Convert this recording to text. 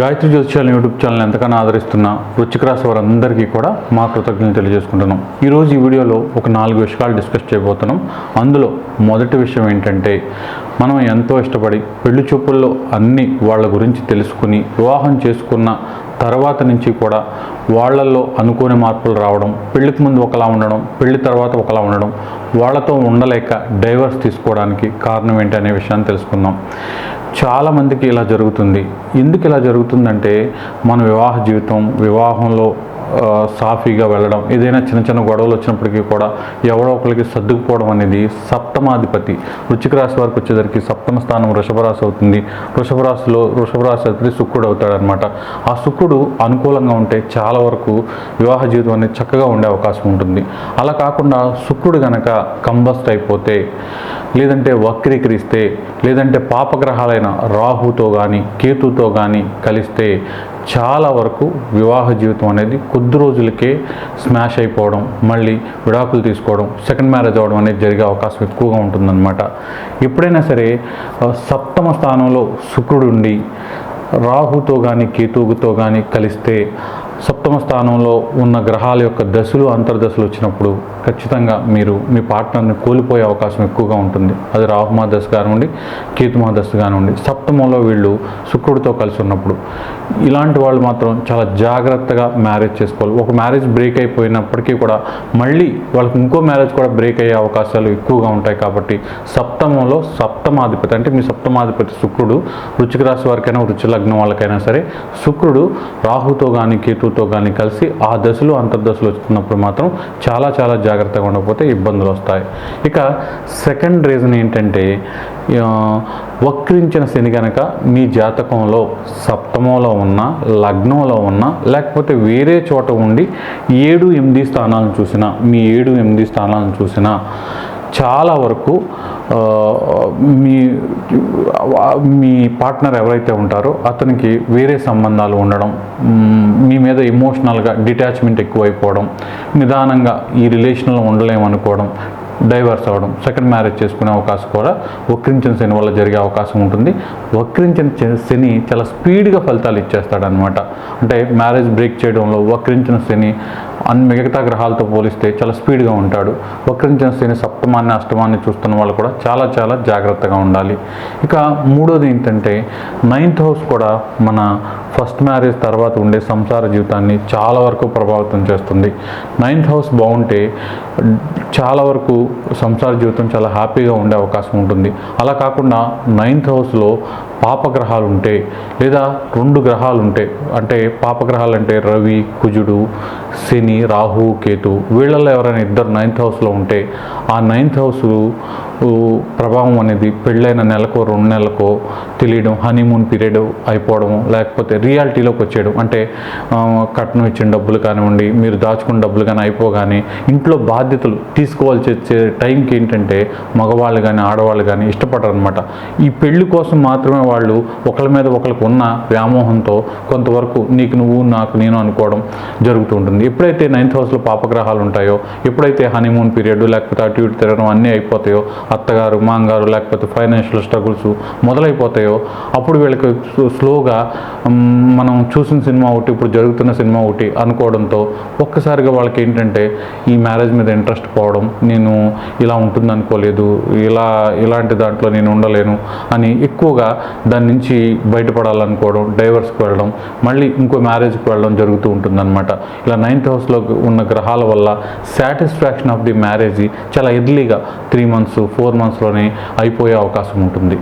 Gayatri జ్యోతిషాల YouTube channel ఎంతగానో ఆదరిస్తున్న వృచ్చిక రాశి వారందరికీ కూడా మా కృతజ్ఞతలు తెలియజేసుకుంటున్నాం. ఈరోజు ఈ వీడియోలో ఒక నాలుగు విషయాలు డిస్కస్ చేయబోతున్నాం. అందులో మొదటి విషయం ఏంటంటే మనం ఎంతో ఇష్టపడి పెళ్ళి చూపుల్లో అన్ని వాళ్ళ గురించి తెలుసుకుని వివాహం చేసుకున్న తర్వాత నుంచి కూడా వాళ్ళల్లో అనుకోని మార్పులు రావడం పెళ్ళికి ముందు ఒకలా ఉండడం పెళ్ళి తర్వాత ఒకలా ఉండడం వాళ్ళతో ఉండలేక డైవర్స్ తీసుకోవడానికి కారణం ఏంటి అనే విషయాన్ని తెలుసుకుందాం. చాలామందికి ఇలా జరుగుతుంది. ఎందుకు ఇలా జరుగుతుందంటే మన వివాహ జీవితం వివాహంలో సాఫీగా వెళ్ళడం ఏదైనా చిన్న చిన్న గొడవలు వచ్చినప్పటికీ కూడా ఎవడో ఒకరికి సర్దుకుపోవడం అనేది సప్తమాధిపతి. వృచ్చిక రాశి వారికి వచ్చేసరికి సప్తమ స్థానం వృషభ రాశి అవుతుంది. వృషభ రాశిలో వృషభ రాశి అధిపతి శుక్రుడు అవుతాడనమాట ఆ శుక్రుడు అనుకూలంగా ఉంటే చాలా వరకు వివాహ జీవితం అనేది చక్కగా ఉండే అవకాశం ఉంటుంది. అలా కాకుండా శుక్రుడు గనక కంబస్ట్ అయిపోతే లేదంటే వక్రీకరిస్తే లేదంటే పాపగ్రహాలైన రాహుతో కానీ కేతుతో కానీ కలిస్తే చాలా వరకు వివాహ జీవితం అనేది కొద్ది రోజులకే స్మాష్ అయిపోవడం మళ్ళీ విడాకులు తీసుకోవడం సెకండ్ మ్యారేజ్ అవ్వడం అనేది జరిగే అవకాశం ఎక్కువగా ఉంటుందన్నమాట. ఎప్పుడైనా సరే సప్తమ స్థానంలో శుక్రుడు ఉండి రాహుతో కానీ కేతువుతో కానీ కలిస్తే సప్తమ స్థానంలో ఉన్న గ్రహాల యొక్క దశలు అంతర్దశలు వచ్చినప్పుడు ఖచ్చితంగా మీరు మీ పార్ట్నర్ని కోల్పోయే అవకాశం ఎక్కువగా ఉంటుంది. అది రాహుమా దశ కానివ్వండి కేతుమా దశ కానివ్వండి సప్తమంలో వీళ్ళు శుక్రుడితో కలిసి ఉన్నప్పుడు. ఇలాంటి వాళ్ళు మాత్రం చాలా జాగ్రత్తగా మ్యారేజ్ చేసుకోవాలి. ఒక మ్యారేజ్ బ్రేక్ అయిపోయినప్పటికీ కూడా మళ్ళీ వాళ్ళకి ఇంకో మ్యారేజ్ కూడా బ్రేక్ అయ్యే అవకాశాలు ఎక్కువగా ఉంటాయి కాబట్టి సప్తమంలో సప్తమాధిపతి అంటే మీ సప్తమాధిపతి శుక్రుడు వృచ్చిక రాశి వారికైనా వృచ్చి లగ్నం వాళ్ళకైనా సరే శుక్రుడు రాహుతో కానీ కేతుతో కానీ కలిసి ఆ దశలు అంతర్దశలు వస్తున్నప్పుడు మాత్రం చాలా చాలా జాగ్రత్తగా ఉండకపోతే ఇబ్బందులు వస్తాయి. ఇక సెకండ్ రీజన్ ఏంటంటే వక్రించిన శని కనుక మీ జాతకంలో సప్తమంలో ఉన్న లగ్నంలో ఉన్న లేకపోతే వేరే చోట ఉండి ఏడు ఎనిమిది స్థానాలను చూసినా మీ ఏడు ఎనిమిది స్థానాలను చూసినా చాలా వరకు మీ మీ పార్ట్నర్ ఎవరైతే ఉంటారో అతనికి వేరే సంబంధాలు ఉండడం మీ మీద ఎమోషనల్గా డిటాచ్మెంట్ ఎక్కువైపోవడం నిదానంగా ఈ రిలేషన్లో ఉండలేమనుకోవడం డైవర్స్ అవ్వడం సెకండ్ మ్యారేజ్ చేసుకునే అవకాశం కూడా వక్రించిన శని వల్ల జరిగే అవకాశం ఉంటుంది. వక్రించిన శని చాలా స్పీడ్గా ఫలితాలు ఇచ్చేస్తాడనమాట అంటే మ్యారేజ్ బ్రేక్ చేయడంలో వక్రించిన శని అన్ని మిగతా గ్రహాలతో పోలిస్తే చాలా స్పీడ్గా ఉంటాడు. వక్రించిన శని సప్తమాన్ని అష్టమాన్ని చూస్తున్న వాళ్ళు కూడా చాలా చాలా జాగ్రత్తగా ఉండాలి. ఇక మూడోది ఏంటంటే నైన్త్ హౌస్ కూడా మన ఫస్ట్ మ్యారేజ్ తర్వాత ఉండే సంసార జీవితాన్ని చాలా వరకు ప్రభావితం చేస్తుంది. నైన్త్ హౌస్ బాగుంటే చాలా వరకు సంసార జీవితం చాలా హ్యాపీగా ఉండే అవకాశం ఉంటుంది. అలా కాకుండా నైన్త్ హౌస్లో పాపగ్రహాలు ఉంటే లేదా రెండు గ్రహాలు ఉంటే అంటే పాపగ్రహాలు అంటే రవి కుజుడు శని రాహు కేతు వీళ్ళల్లో ఎవరైనా ఇద్దరు నైన్త్ హౌస్లో ఉంటే ఆ నైన్త్ హౌస్ ప్రభావం అనేది పెళ్ళైన నెలకో రెండు నెలలకో తెలియడం హనీమూన్ పీరియడ్ అయిపోవడం లేకపోతే రియాలిటీలోకి వచ్చేయడం. అంటే కట్నం ఇచ్చిన డబ్బులు కానివ్వండి మీరు దాచుకున్న డబ్బులు కానీ అయిపోగానే ఇంట్లో బాధ్యతలు తీసుకోవాల్సి వచ్చే టైంకి ఏంటంటే మగవాళ్ళు కానీ ఆడవాళ్ళు కానీ ఇష్టపడరు అనమాట ఈ పెళ్ళి కోసం మాత్రమే వాళ్ళు ఒకళ్ళ మీద ఒకరికి ఉన్న వ్యామోహంతో కొంతవరకు నీకు నువ్వు నాకు నేను అనుకోవడం జరుగుతూ ఉంటుంది. ఎప్పుడైతే నైన్త్ హౌస్లో పాపగ్రహాలు ఉంటాయో ఎప్పుడైతే హనీమూన్ పీరియడ్ లేకపోతే అటు ఇటు తిరగడం అన్నీ అయిపోతాయో అత్తగారు మాంగారు లేకపోతే ఫైనాన్షియల్ స్ట్రగుల్స్ మొదలైపోతాయో అప్పుడు వీళ్ళకి స్లోగా మనం చూసిన సినిమా ఒకటి ఇప్పుడు జరుగుతున్న సినిమా ఒకటి అనుకోవడంతో ఒక్కసారిగా వాళ్ళకి ఏంటంటే ఈ మ్యారేజ్ మీద ఇంట్రెస్ట్ పోవడం నేను ఇలా ఉంటుంది అనుకోలేదు ఇలా ఇలాంటి దాంట్లో నేను ఉండలేను అని ఎక్కువగా దాని నుంచి బయటపడాలనుకోవడం డైవర్స్కి వెళ్ళడం మళ్ళీ ఇంకో మ్యారేజ్కి వెళ్ళడం జరుగుతూ ఉంటుందన్నమాట. ఇలా నైన్త్ హౌస్లో ఉన్న గ్రహాల వల్ల సాటిస్ఫాక్షన్ ఆఫ్ ది మ్యారేజ్ చాలా ఎర్లీగా త్రీ మంత్స్ ఫోర్ మంత్స్లోనే అయిపోయే అవకాశం ఉంటుంది.